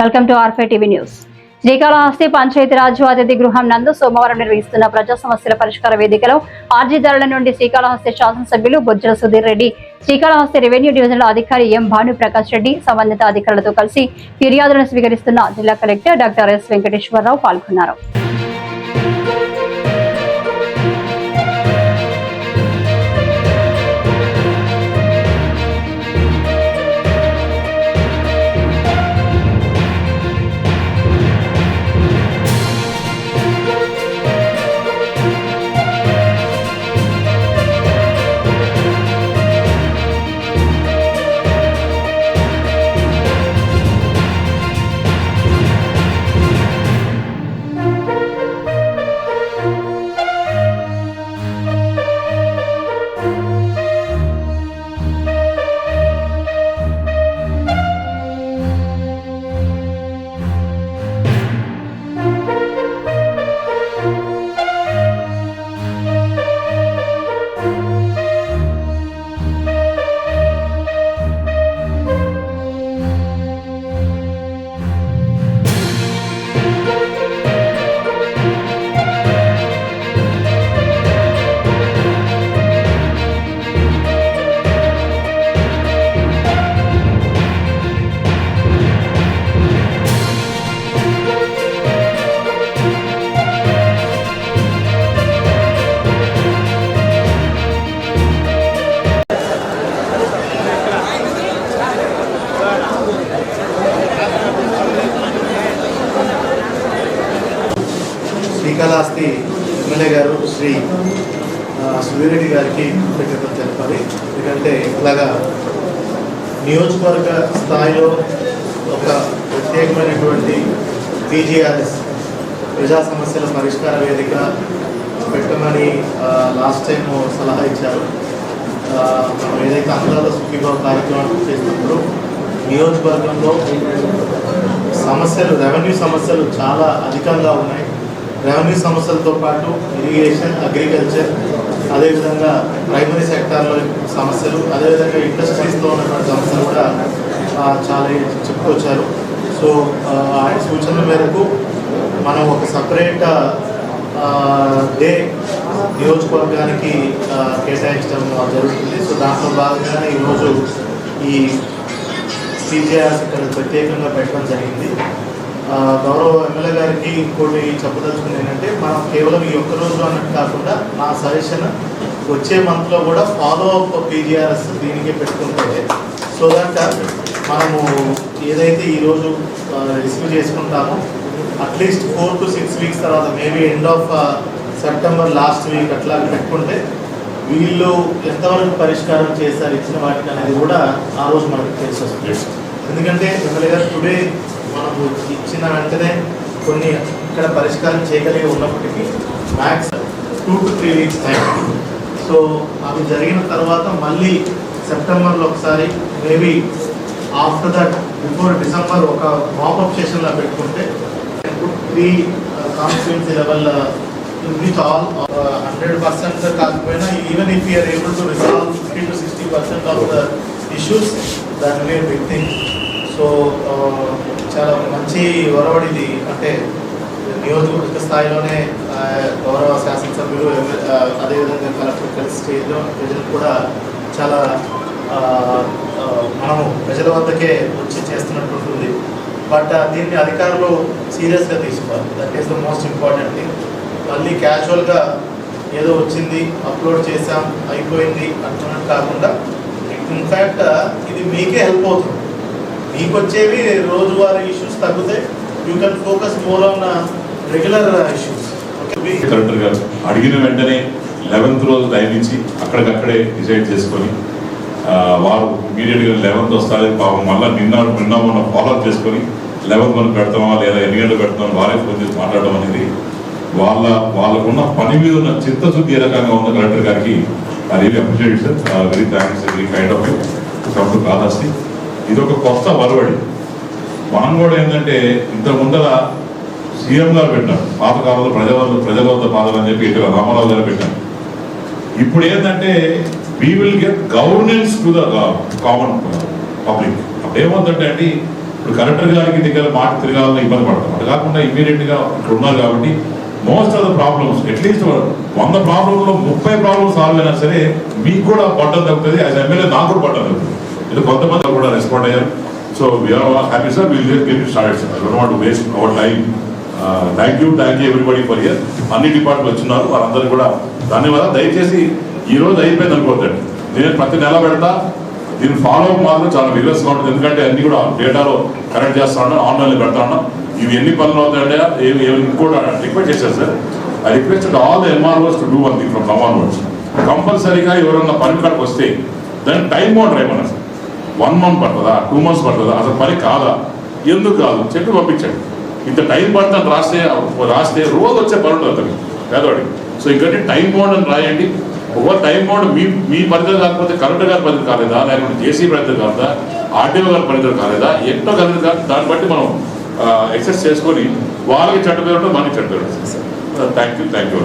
Welcome to ఆర్ఫై TV news. Srikalahasti Panchayati Raj అతిథి గృహం నందు సోమవారం నిర్వహిస్తున్న ప్రజా సమస్యల పరిష్కార వేదికలో ఆర్జీదారుల నుండి శ్రీకాళహస్తి శాసనసభ్యులు బొజ్జల సుధీర్ రెడ్డి శ్రీకాళహస్తి రెవెన్యూ డివిజన్ల అధికారి ఎం భాను ప్రకాష్ రెడ్డి సంబంధిత అధికారులతో కలిసి ఫిర్యాదులను స్వీకరిస్తున్న జిల్లా కలెక్టర్ డాక్టర్ ఎస్ వెంకటేశ్వరరావు పాల్గొన్నారు. శ్రీకాళహస్తి ఎమ్మెల్యే గారు శ్రీ సూర్యరెడ్డి సుధీరెడ్డి గారికి కృతజ్ఞతలు తెలపాలి. ఎందుకంటే ఇలాగా నియోజకవర్గ స్థాయిలో ఒక ప్రత్యేకమైనటువంటి పీజీఆర్ఎస్ ప్రజా సమస్యల పరిష్కార వేదిక పెట్టమని లాస్ట్ టైం సలహా ఇచ్చారు. మనం ఏదైతే అన్నదాత సుఖీభావ కార్యక్రమం చేసినప్పుడు నియోజకవర్గంలో సమస్యలు రెవెన్యూ సమస్యలు చాలా అధికంగా ఉన్నాయి. రెవెన్యూ సమస్యలతో పాటు ఇరిగేషన్ అగ్రికల్చర్ అదేవిధంగా ప్రైమరీ సెక్టార్లో సమస్యలు అదేవిధంగా ఇండస్ట్రీస్లో ఉన్నటువంటి సమస్యలు కూడా చాలా చెప్పుకొచ్చారు. సో ఆయన సూచనల మేరకు మనం ఒక సపరేట్ డే నియోజకవర్గానికి కేటాయించడం జరుగుతుంది. సో దాంట్లో భాగంగానే ఈరోజు ఈ పీజీఆర్స్ ఇక్కడ ప్రత్యేకంగా పెట్టడం జరిగింది. గౌరవ ఎమ్మెల్యే గారికి ఇంకోటి చెప్పదలుచుకుంది ఏంటంటే మనం కేవలం ఈ ఒక్క రోజు అన్నట్టు కాకుండా నా సజెషన్ వచ్చే మంత్లో కూడా ఫాలో అప్ పీజీఆర్ఎస్ దీనికి పెట్టుకుంటే సో దట్ మనము ఏదైతే ఈరోజు రిసీవ్ చేసుకుంటామో at least four to six weeks తర్వాత maybe end of September last week అట్లా పెట్టుకుంటే వీళ్ళు ఎంతవరకు పరిష్కారం చేశారు ఇచ్చిన వాటికి అనేది కూడా ఆ రోజు మనకు తెలిసి వస్తుంది ఎందుకంటే ఎమ్మెల్యే గారు టుడే మనకు ఇచ్చిన వెంటనే కొన్ని ఇక్కడ పరిష్కారం చేయగలిగి ఉన్నప్పటికీ max two to three weeks time so అవి జరిగిన తర్వాత మళ్ళీ సెప్టెంబర్లో ఒకసారి maybe after that before December ఒక మాపప్ సెషన్లో పెట్టుకుంటే three constituency level with all hundred percent కాకపోయినా even if you're able to resolve fifty to sixty percent of the issues దాని వే బిగ్ థింగ్ సో చాలా మంచి ఒరవడిది అంటే నియోజకవర్గ స్థాయిలోనే గౌరవ శాసనసభ్యులు అదేవిధంగా కలెక్టర్ కలిసి స్టేజ్లో ప్రజలు కూడా చాలా మనము ప్రజల వద్దకే వచ్చి చేస్తున్నట్టు ఉంటుంది బట్ దీన్ని అధికారులు సీరియస్గా తీసుకోవాలి. That is the most important thing మళ్ళీ క్యాజువల్గా ఏదో వచ్చింది అప్లోడ్ చేసాం అయిపోయింది అంటున్నట్టు కాకుండా ఇన్ఫ్యాక్ట్ ఇది మీకే హెల్ప్ అవుతుంది. మీకు వచ్చేవి రోజువారీ ఇష్యూస్ తగ్గితే you can focus more on regular issues collector గారు అడిగిన వెంటనే లెవెన్త్ రోజు టైం ఇచ్చి అక్కడికక్కడే డిసైడ్ చేసుకొని వారు ఇమీడియట్గా లెవెన్త్ వస్తుంది పాపం మళ్ళీ నిన్న నిన్న మొన్న ఫాలోఅప్ చేసుకొని లెవెన్త్ మనం పెడతామా లేదా ఎన్ని గంటలు పెడతామని వారే ఫోన్ చేసి మాట్లాడడం అనేది వాళ్ళ వాళ్ళకున్న పని మీద ఉన్న చిత్తశుద్ధి ఏ రకంగా ఉన్న కలెక్టర్ గారికి I really appreciate sir very thanks very kind of come కాదాస్తి ఇది ఒక కొత్త వరవడి. మనం కూడా ఏంటంటే ఇంత ముందర సీఎం గారు పెట్టారు. పాతకాలంలో ప్రజల ప్రజల వద్ద అని చెప్పి ఇటు రామారావు గారు పెట్టారు. ఇప్పుడు ఏంటంటే we will get governance to the common public అప్పుడు ఏమవుతుందంటే అండి ఇప్పుడు కలెక్టర్ గారికి దగ్గర మాట తిరగాలని ఇబ్బంది పడతాం. అది కాకుండా ఇమీడియట్గా ఇక్కడ ఉన్నారు కాబట్టి most of the problems at least వంద ప్రాబ్లంలో ముప్పై ప్రాబ్లమ్స్ సాల్వ్ అయినా సరే మీకు కూడా పడ్డం తగ్గుతుంది. యాజ్ ఎమ్మెల్యే నాకు కూడా పడ్డం తగ్గుతుంది. ఇది కొంతమంది కూడా రెస్పాండ్ అయ్యారు. So we are happy sir will just get start sir I don't want waste our time thank you thank you everybody for year అన్ని డిపార్ట్మెంట్ వచ్చినారు వారందరూ కూడా దానివల్ల దయచేసి ఈ రోజు అయిపోయింది అనుకోవద్దండి. నేను ప్రతి నెల పెడతా. దీని ఫాలో అప్ మాత్రం చాలా రివర్స్ ఉంటుంది. ఎందుకంటే అన్ని కూడా డేటాలో కరెక్ట్ చేస్తా ఉన్నాను ఆన్లైన్లో పెడతా ఉన్నాను. ఇవి ఎన్ని పనులు అవుతాయంటే ఏమి ఏమి ఇంకోటి రిక్వెస్ట్ చేశారు sir I request all the MROs to do one thing from common words కంపల్సరీగా ఎవరన్నా పని కాడికి వస్తే దాన్ని టైం బౌండర్ ఏమన్నా సార్ వన్ మంత్ పడుతుందా? టూ మంత్స్ పడుతుందా? అసలు పని కాదా? ఎందుకు కాదు? చెప్పి పంపించండి. ఇంత టైం పడుతుంది రాస్తే రాస్తే రోజు వచ్చే పని ఉంటుంది అతనికి. పేదవాడికి. సో ఇంకంటే టైం బౌండ్ అని రాయండి. ఒక టైం బౌండ్ మీ మీ పరిధిలో కాకపోతే కలెక్టర్ గారి పరిధి కాలేదా? లేకపోతే జేసీ పరిధి కాలేదా? ఆర్టీఓ గారి పరిధి కాలేదా? ఎంతో కలిగి కాదు దాన్ని బట్టి మనం ఎక్సెస్ చేసుకొని వాళ్ళకి చెడ్డ పేరు మనకి చెడ్డ పేరు థ్యాంక్ యూ థ్యాంక్ యూ